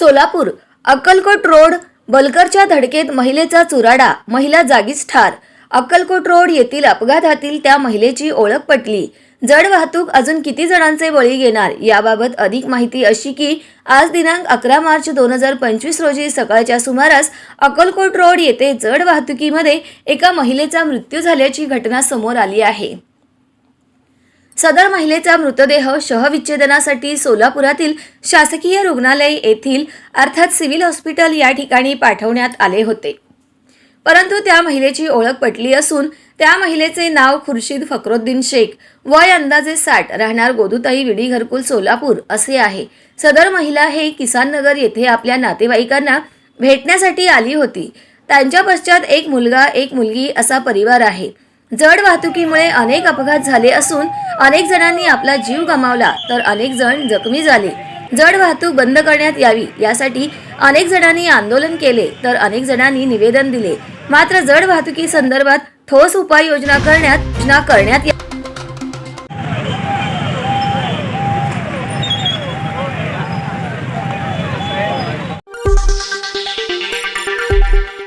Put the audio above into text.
Solapur Akkalkot road बलकरच्या धडकेत महिलेचा चुराडा महिला जागीच ठार. अक्कलकोट रोड येथील अपघातातील त्या महिलेची ओळख पटली. जड वाहतूक अजून किती जणांचे बळी घेणार याबाबत अधिक माहिती अशी की आज दिनांक अकरा मार्च दोन हजार पंचवीस रोजी सकाळच्या सुमारास अक्कलकोट रोड येथे जड वाहतुकीमध्ये एका महिलेचा मृत्यू झाल्याची घटना समोर आली आहे. सदर महिलेचा मृतदेह शहविच्छेदनासाठी सोलापुरातील शासकीय रुग्णालय येथील अर्थात सिव्हिल हॉस्पिटल या ठिकाणी पाठवण्यात आले होते. परंतु त्या महिलेची ओळख पटली असून त्या महिलेचे नाव खुर्शीद फकरुद्दीन शेख वय अंदाजे साठ राहणार गोदुताई विडी घरकुल सोलापूर असे आहे. सदर महिला हे किसान नगर येथे आपल्या नातेवाईकांना भेटण्यासाठी आली होती. त्यांच्या पश्चात एक मुलगा एक मुलगी असा परिवार आहे. जड वाहतुकीमुळे अनेक अपघात झाले असून अनेक जणांनी आपला जीव गमावला तर अनेक जण जखमी झाले. जड वाहतूक बंद करण्यात यावी यासाठी अनेक जणांनी आंदोलन केले तर अनेक जणांनी निवेदन दिले. मात्र जड वाहतुकी संदर्भात ठोस उपाययोजना करण्यात योजना करण्यात या-